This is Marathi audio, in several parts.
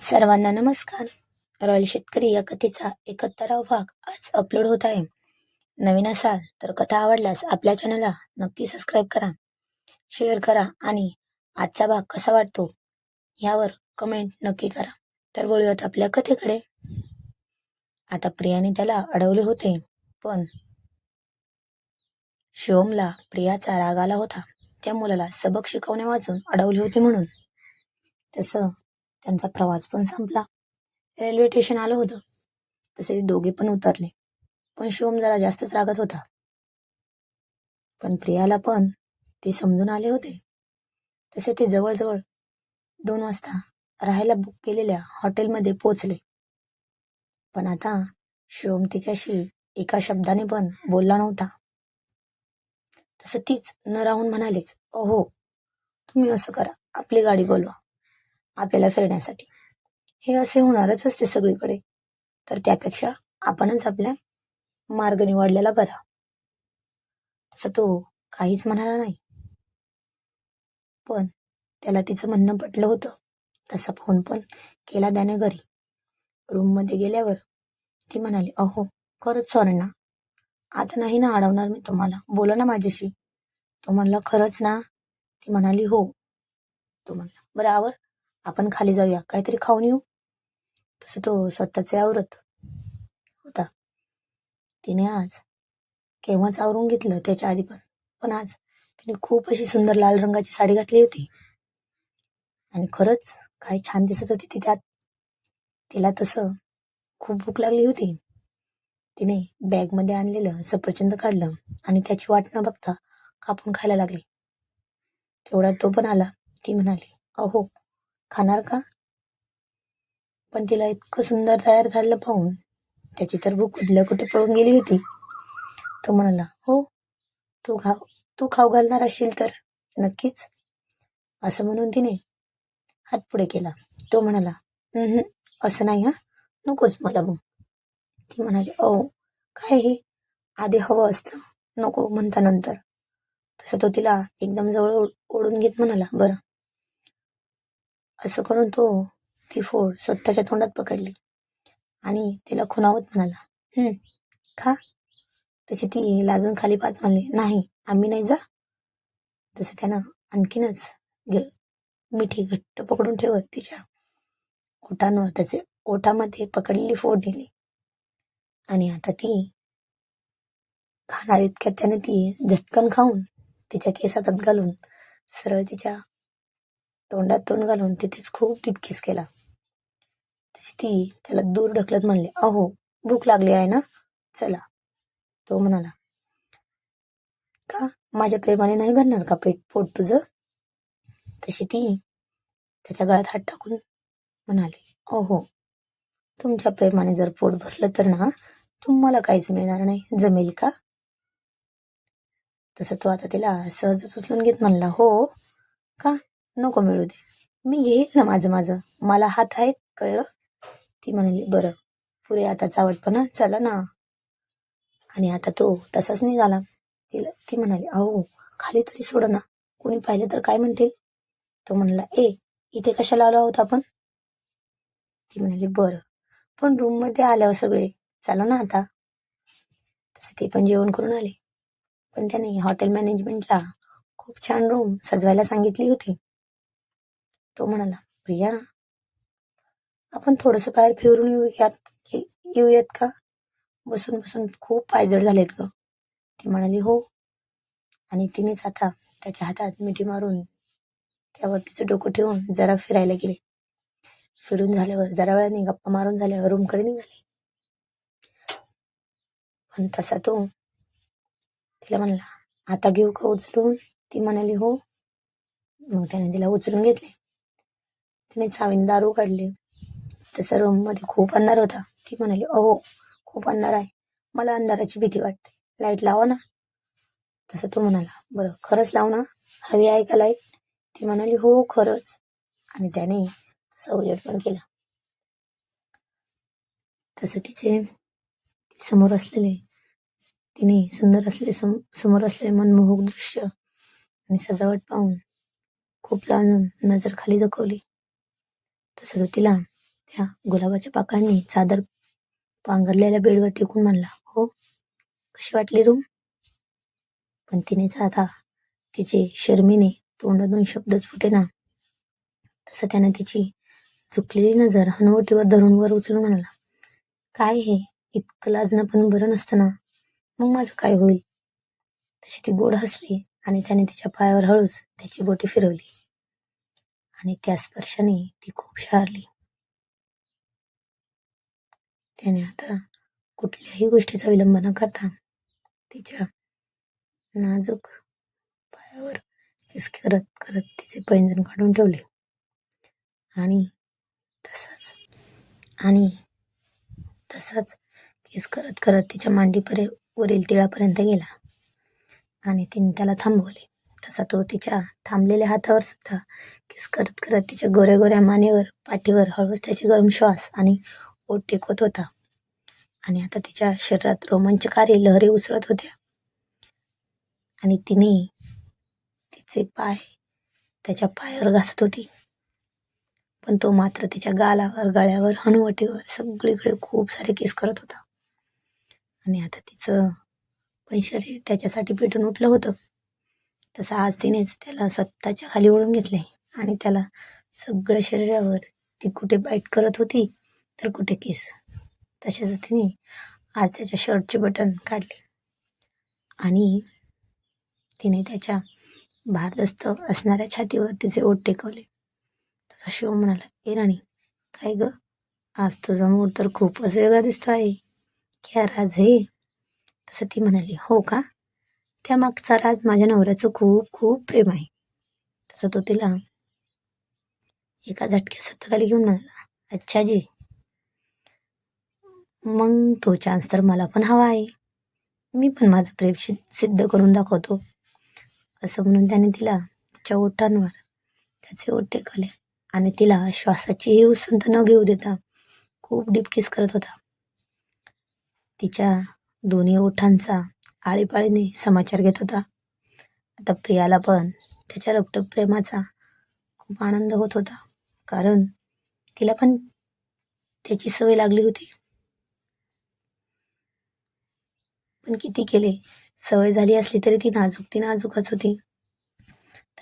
सर्वांना नमस्कार. रॉयल शेतकरी या कथेचा एकाहत्तरावा भाग आज अपलोड होत आहे. नवीन असाल तर कथा आवडल्यास आपल्या चॅनलला नक्की सबस्क्राईब करा. शेअर करा आणि आजचा भाग कसा वाटतो? यावर कमेंट नक्की करा. तर वळूयात आपल्या कथेकडे. आता प्रियाने त्याला अडवले होते पण शिवमला प्रियाचा राग आला होता. त्या मुलाला सबक शिकवण्या वाचून अडवले होते म्हणून. तसं त्यांचा प्रवास पण संपला. रेल्वे स्टेशन आलं होतं. तसे ते दोघे पण उतरले. पण शिवम जरा जास्तच रागत होता. पण प्रियाला पण ते समजून आले होते. तसे ते जवळजवळ दोन वाजता राहायला बुक केलेल्या हॉटेलमध्ये पोचले पण आता शिवम तिच्याशी एका शब्दाने पण बोलला नव्हता. तसं तीच न राहून म्हणालीच अहो तुम्ही असं करा आपली गाडी बोलवा. आपल्याला फिरण्यासाठी. हे असे होणारच असते सगळीकडे. तर त्यापेक्षा आपणच आपल्या मार्ग निवडलेला बरा. तसं तो काहीच म्हणाला नाही. पण त्याला तिचं म्हणणं पटलं होतं. तसा फोन पण केला त्याने घरी. रूममध्ये गेल्यावर ती म्हणाली अहो खरंच सॉरी ना. आता नाही ना अडवणार मी तुम्हाला. बोला ना माझ्याशी. तो म्हणला खरंच ना? ती म्हणाली हो. तो म्हणला बरं आवर. आपण खाली जाऊया. काहीतरी खाऊन येऊ. तसं तो स्वतःचे आवरत होता. तिने आज केव्हाच आवरून घेतलं त्याच्या आधी पण. पण आज तिने खूप अशी सुंदर लाल रंगाची साडी घातली होती. आणि खरंच काय छान दिसत होती ती त्यात. तिला तसं खूप भूक लागली होती. तिने बॅगमध्ये आणलेलं सफरचंद काढलं आणि त्याची वाट न बघता कापून खायला लागली. तेवढ्यात तो पण आला. ती म्हणाली अहो खाणार का? पण तिला इतकं सुंदर तयार झालं पाहून त्याची तर भूक कुठल्या कुठे पळून गेली होती. तो म्हणाला हो तू खाव तू खाऊ घालणार असशील तर नक्कीच. असं म्हणून तिने हात पुढे केला. तो म्हणाला असं नाही हा नकोच मला मग ती म्हणाली ओ काय हे? आधी हवं असतं नको म्हणता नंतर. तसं तो तिला एकदम जवळ ओढून घेत म्हणाला बरं. असं करून तो ती फोड स्वतःच्या तोंडात पकडली. आणि तिला खुनावत म्हणाला हम्म खा. तशी ती लाजून खाली पात म्हणली नाही आम्ही नाही जा. तसं त्यानं आणखीनच मिठी घट्ट पकडून ठेवत तिच्या ओठांवर त्याचे ओठामध्ये पकडलेली फोड दिली. आणि आता ती खाणार इतक्यात त्याने ती झटकन खाऊन तिच्या केसात घालून सरळ तिच्या तोंडात तोंड घालून तिथेच खूप टिपकिस केला. तशी ती त्याला दूर ढकलत म्हणले अहो भूक लागली आहे ना? चला. तो म्हणाला का? माझ्या प्रेमाने नाही भरणार का पेट पोट तुझं? तशी ती त्याच्या गळ्यात हात टाकून म्हणाली अहो तुमच्या प्रेमाने जर पोट भरलं तर ना तुम्हाला काहीच मिळणार नाही. जमेल का? तसं तो आता तिला सहजच उचलून घेत म्हणला हो. का? नको मिळू दे. मी घेईल ना माझं माझं. मला हात आहेत कळलं? ती म्हणाली बरं. पुरे आता चावटपणा चला ना. आणि आता तो तसाच निघाला. तिला ती म्हणाली अहो खाली तरी सोड ना. कोणी पाहिलं तर काय म्हणतील? तो म्हणला ए इथे कशाला आलो आहोत आपण? ती म्हणाली बरं. पण रूममध्ये आल्यावर सगळे. चला ना आता. तसे ते पण जेवण करून आले. पण त्याने हॉटेल मॅनेजमेंटला खूप छान रूम सजवायला सांगितली होती. तो म्हणाला प्रिया आपण थोडस बाहेर फिरून येऊयात ये- येऊयात का? बसून बसून खूप पायजड झालेत ग. ती म्हणाली हो. आणि तिनेच आता त्याच्या हातात मिठी मारून त्यावर तिचं डोकं ठेवून जरा फिरायला गेले. फिरून झाल्यावर जरा वेळाने गप्पा मारून झाल्यावर रूमकडे निघाले. पण तसा तो तिला म्हणला आता घेऊ का उचलून? ती म्हणाली हो. मग त्याने तिला उचलून घेतले. तिने चावीने दारू काढले. तसं रूममध्ये खूप अंधार होता. ती म्हणाली अहो खूप अंधार आहे. मला अंधाराची भीती वाटते. लाइट लावा ना. तसं तो म्हणाला बरं खरंच लाव ना. हवी आहे का लाइट? ती म्हणाली हो खरंच. आणि त्याने तसा उजेड पण केला. तसं तिचे समोर असलेले तिने सुंदर असलेले सम- समोर असलेले मनमोहक दृश्य आणि सजावट पाहून खूप लाजून नजर खाली झुकवली. तसं तो तिला त्या गुलाबाच्या पाकळ्यांनी चादर पांघरलेल्या बेडवर टेकून म्हणला हो कशी वाटली रूम? पण तिने आता तिचे शर्मीने तोंडातून शब्दच फुटेना तसं त्याने तिची झुकलेली नजर हनुवटीवर धरून वर उचलून म्हणाला काय हे? इतकं लाजणं पण बरं नसतं ना. मग माझं काय होईल? तशी ती गोड हसली आणि त्याने तिच्या पायावर हळूच त्याची बोटी फिरवली. आणि त्या स्पर्शाने ती खूप शहारली त्याने आता कुठल्याही गोष्टीचा विलंब न करता तिच्या नाजूक पायावर हिसके करत करत तिचे पैंजण काढून ठेवले. आणि तसाच आणि तसाच किस करत करत तिच्या मांडीपर्यंत वरील तिळापर्यंत गेला. आणि तिने त्याला थांबवले. तसा तो तिच्या थांबलेल्या हातावर सुद्धा किस करत करत तिच्या गोऱ्या गोऱ्या मानेवर पाठीवर हळूच त्याचे गरम श्वास आणि ओट टेकवत होता. आणि आता तिच्या शरीरात रोमांचकारी लहरी उसळत होत्या. आणि तिने तिचे पाय त्याच्या पायावर घासत होती. पण तो मात्र तिच्या गालावर गळ्यावर हनुवटीवर सगळीकडे खूप सारे किस करत होता. आणि आता तिचं पण शरीर त्याच्यासाठी पेटून उठलं होतं. तसं आज तिनेच त्याला स्वतःच्या खाली ओढून घेतले आणि त्याला सगळ्या शरीरावर. ती कुठे बाईट करत होती तर कुठे किस तशाच तिने आज त्याच्या शर्टचे बटन काढले. आणि तिने त्याच्या भारदस्त असणाऱ्या छातीवर तिचे ओट टेकवले. तसा शिव म्हणाला ए राणी काय ग? आज तुझा मूड तर खूपच वेगळा दिसतो आहे की राज हे? तसं ती म्हणाली हो का? त्यामागचा राज माझ्या नवऱ्याचं खूप खूप प्रेम आहे. तसं तो तिला एका झटक्या सत्ताखाली घेऊन म्हणाला अच्छा जी. मग तो चान्स तर मला पण हवा आहे. मी पण माझं प्रेम शि- सिद्ध करून दाखवतो. असं म्हणून त्याने तिला तिच्या ओठांवर त्याचे ओठ टेकवले आणि तिला श्वासाचीही उसंत न घेऊ देता खूप डीप किस करत होता. तिच्या दोन्ही ओठांचा आळीपाळीने समाचार घेत होता. आता प्रियाला पण त्याच्या रपटप प्रेमाचा खूप आनंद होत होता. कारण तिला पण त्याची सवय लागली होती. पण किती केले? सवय झाली असली तरी ती नाजूक ती नाजूकच होती.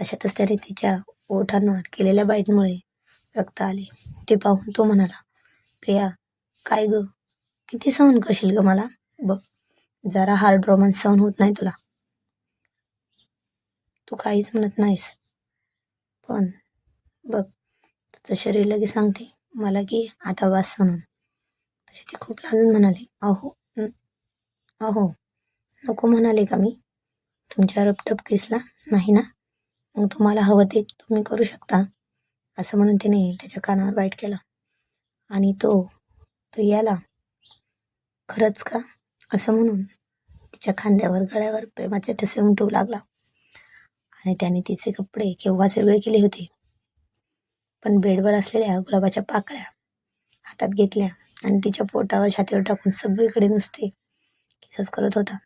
तशातच त्याने तिच्या ओठांवर केलेल्या बाईटमुळे रक्त आले. ते पाहून तो म्हणाला प्रिया काय ग? किती सहन करशील ग मला? बघ जरा हार्ड रोमॅन्स सहन होत नाही तुला. तू काहीच म्हणत नाहीस. पण बघ तुझं शरीर लगेच सांगते मला की आता वास म्हणून तशी ती खूप लाजून म्हणाली. अहो अहो नको म्हणाले का मी? तुमच्या रपटप किसला? नाही ना? मग तुम्हाला हवं ते तुम्ही करू शकता असं म्हणून तिने त्याच्या कानावर वाईट केलं. आणि तो प्रियाला खरंच का? असं म्हणून तिच्या खांद्यावर गळ्यावर प्रेमाचे ठसे उमटवू लागला. आणि त्याने तिचे कपडे केव्हाच वेगळे केले होते? पण बेडवर असलेल्या गुलाबाच्या पाकळ्या हातात घेतल्या आणि तिच्या पोटावर छातीवर टाकून सगळीकडे नुसते किसच करत होता.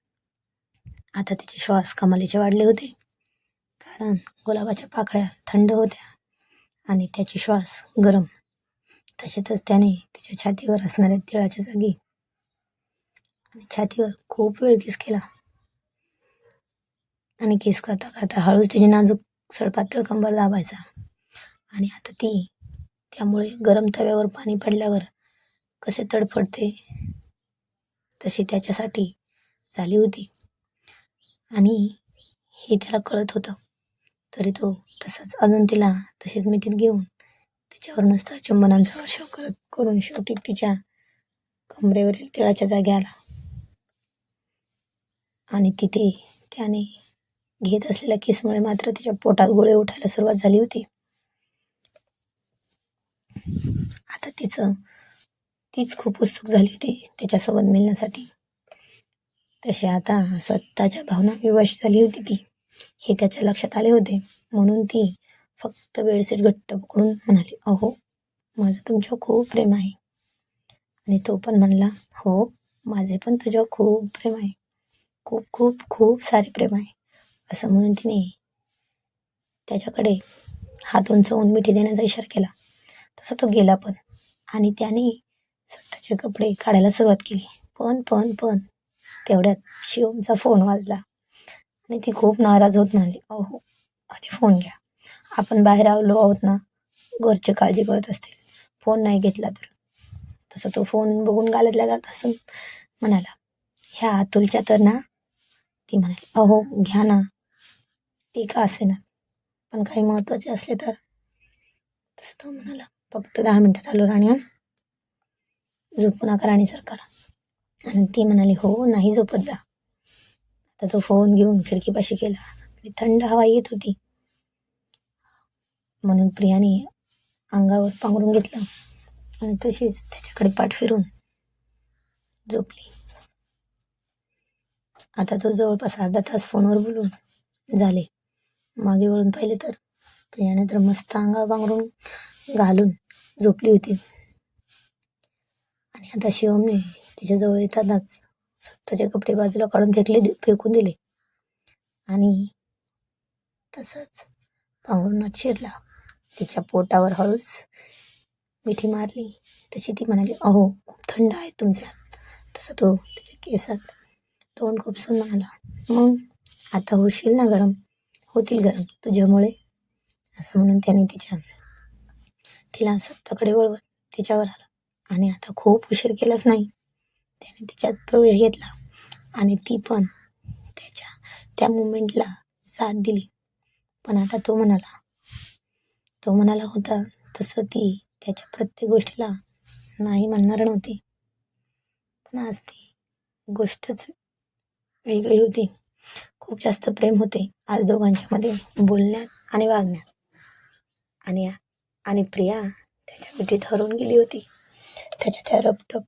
आता तिचे श्वास कमालीचे वाढले होते. कारण गुलाबाच्या पाकळ्या थंड होत्या आणि त्याचे श्वास गरम. तसेच त्याने तिच्या छातीवर असणाऱ्या तिळाच्या जागी छातीवर खूप वेळ किस केला. आणि किस करता करता हळूच तिची नाजूक सळपातळ कंबर दाबायचा. आणि आता ती त्यामुळे गरम तव्यावर पाणी पडल्यावर कसे तडफडते तशी त्याच्यासाठी झाली होती. आणि हे त्याला कळत होतं. तरी तो तसंच अजून तिला तशीच मिठीत घेऊन तिच्यावर नुसता चुंबनांचा वर्षाव करत करून शेवटी तिच्या कमरेवरील तिळाच्या जागी आला. आणि तिथे त्याने घेत असलेल्या किसमुळे मात्र तिच्या पोटात गोळे उठायला सुरुवात झाली होती. आता तिचं तीच खूप उत्सुक झाली होती त्याच्यासोबत मिळण्यासाठी तशी आता स्वतःच्या भावना विवाशी झाली होती ती. हे त्याच्या लक्षात आले होते. म्हणून ती फक्त बेडसीट घट्ट पकडून म्हणाली अहो माझं तुमच्यावर खूप प्रेम आहे. आणि तो पण म्हणला हो माझे पण तुझ्यावर खूप प्रेम आहे. खूप खूप खूप सारे प्रेम आहे. असं म्हणून तिने त्याच्याकडे हात उंचवून मिठी देण्याचा इशारा केला. तसा तो गेला पण आणि त्याने स्वतःचे कपडे काढायला सुरुवात केली. पण पण पण तेवढ्यात शिवमचा फोन वाजला आणि ती खूप नाराज होत म्हणाली अहो आधी फोन घ्या. आपण बाहेर आलो आहोत ना घरची काळजी करत असतील. फोन नाही घेतला तर. तसं तो फोन बघून गालतल्या गालत असून म्हणाला ह्या अतुलच्या तर ना ती म्हणाली अहो घ्या ना. ती का असे ना? पण काही महत्त्वाचे असले तर. तसं तो म्हणाला फक्त दहा मिनटात आलो राणी झोपू नका राणी सरकार. आणि ती म्हणाली हो नाही झोपत जा. आता तो फोन घेऊन खिडकीपाशी गेला. थंड हवा येत होती. म्हणून प्रियाने अंगावर पांघरून घेतलं आणि तशीच त्याच्याकडे पाठ फिरून झोपली. आता तो जवळपास अर्धा तास फोनवर बोलून झाले. मागे वळून पाहिले तर प्रियाने तर मस्त अंगा बांगरून घालून झोपली होती. आणि आता शिवमने तिच्याजवळ येतानाच स्वतःचे कपडे बाजूला काढून फेकले फेकून दिले. आणि तसंच पांघरूनात शिरला तिच्या पोटावर हळूच मिठी मारली. तशी ती म्हणाली अहो खूप थंड आहे तुमच्या तसं तो त्याच्या केसात तोंड खुपसून म्हणाला मग आता होशील ना गरम? होतील गरम तुझ्यामुळे? असं म्हणून त्याने तिच्या तिला स्वतःकडे वळवत तिच्यावर आला. आणि आता खूप उशीर केलाच नाही. त्याने तिच्यात प्रवेश घेतला. आणि ती पण त्याच्या त्या मुमेंटला साथ दिली. पण आता तो म्हणाला तो म्हणाला होता तसं ती त्याच्या प्रत्येक गोष्टीला नाही म्हणणार नव्हती. पण आज ती गोष्टच वेगळी होती. खूप जास्त प्रेम होते आज दोघांच्यामध्ये बोलण्यात आणि वागण्यात. आणि आणि प्रिया त्याच्या मिठीत हरवून गेली होती. त्याच्या त्या रपटप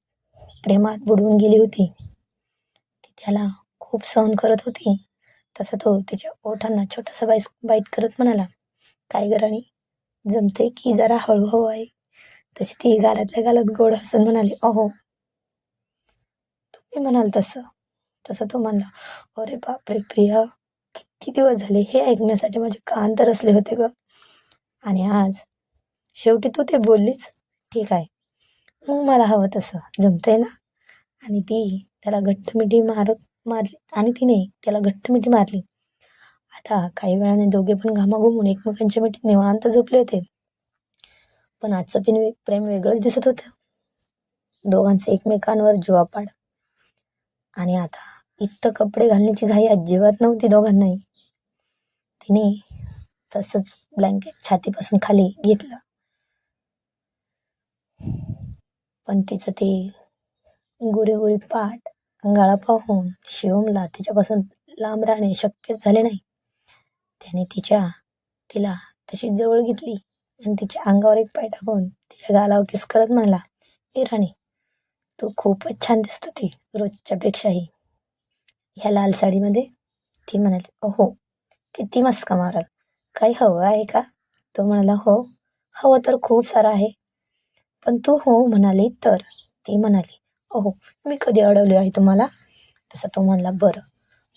प्रेमात बुडवून गेली होती. ती त्याला खूप सहन करत होती. तसा तो तिच्या ओठांना छोटासा बाईस बाईट करत म्हणाला काय गराणी जमते की जरा हळूहळू आहे? तशी ती गालातल्या गालात गोड हसून म्हणाली अहो. तुम्ही म्हणाल तसं. तसं तो म्हणला अरे बापरे प्रिया किती दिवस झाले हे ऐकण्यासाठी माझे कान तर असले होते ग. आणि आज शेवटी तू ते बोललीच ठीक आहे. मग मला हवं तसं. जमतंय ना? आणि ती त्याला घट्ट मिठी मारत मारली. आणि तिने त्याला घट्ट मिठी मारली. आता काही वेळाने दोघे पण घामाघुमून एकमेकांच्या मिठीत निवांत झोपले होते. पण आजचं पिन प्रेम वेगळंच दिसत होतं. दोघांचे एकमेकांवर जुवापाड आणि आता इतकं कपडे घालण्याची घाई अजिबात नव्हती दोघांनाही. तिने तसंच ब्लँकेट छातीपासून खाली घेतलं. पण तिचं ते गोरी गोरी पाठ अंगाळा पाहून शिवमला तिच्यापासून लांब राहणे शक्यच झाले नाही. त्याने तिच्या तिला तशी जवळ घेतली आणि तिच्या अंगावर एक पाय टाकून तिच्या गालावर किस करत म्हणला ए राणी तो खूपच छान दिसतं ती रोजच्यापेक्षाही. ह्या लाल साडीमध्ये ती म्हणाली अहो किती मस्का माराल. काही हवं आहे का? तो म्हणाला हो हवं तर खूप सारं आहे. पण तू हो म्हणाली तर. ती म्हणाली अहो मी कधी अडवली आहे तुम्हाला? तसं तो म्हणला बरं.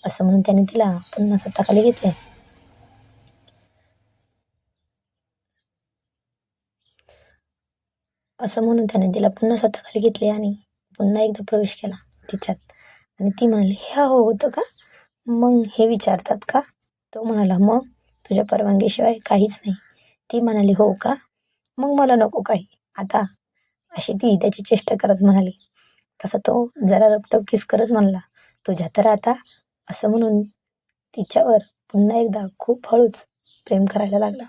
असं म्हणून त्याने तिला पुन्हा स्वतःखाली घेतले असं म्हणून त्याने तिला पुन्हा स्वतःखाली घेतले आणि पुन्हा एकदा प्रवेश केला तिच्यात. आणि ती म्हणाली हे हो होतं का? मग हे विचारतात का? तो म्हणाला मग तुझ्या परवानगीशिवाय काहीच नाही. ती म्हणाली हो का? मग मला नको काही. आता अशी ती त्याची चेष्टा करत म्हणाली. तसा तो जरा रपटप किस करत म्हणला तुझ्या तर आता असं म्हणून तिच्यावर पुन्हा एकदा खूप हळूच प्रेम करायला लागला.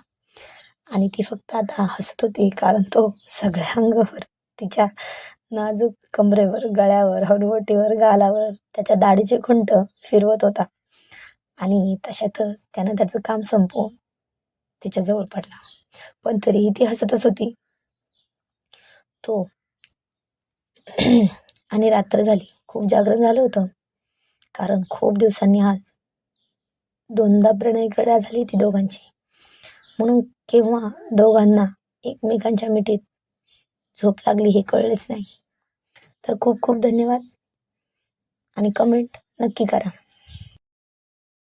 आणि ती फक्त आता हसत होती कारण तो सगळ्या अंगावर तिच्या नाजूक कमरेवर गळ्यावर हनुवटीवर गालावर त्याच्या दाढीचे खुंट फिरवत होता. आणि तशातच त्यानं त्याचं काम संपवून तिच्याजवळ पडला. पण तरीही ती हसतच होती. तो आणि रात्र झाली. खूप जागरण झालं होतं. कारण खूप दिवसांनी आज दोनदा प्रणयकडा झाली ती दोघांची. म्हणून केव्हा दोघांना एकमेकांच्या मिठीत झोप लागली हे कळलेच नाही. तर खूप खूप धन्यवाद. आणि कमेंट नक्की करा.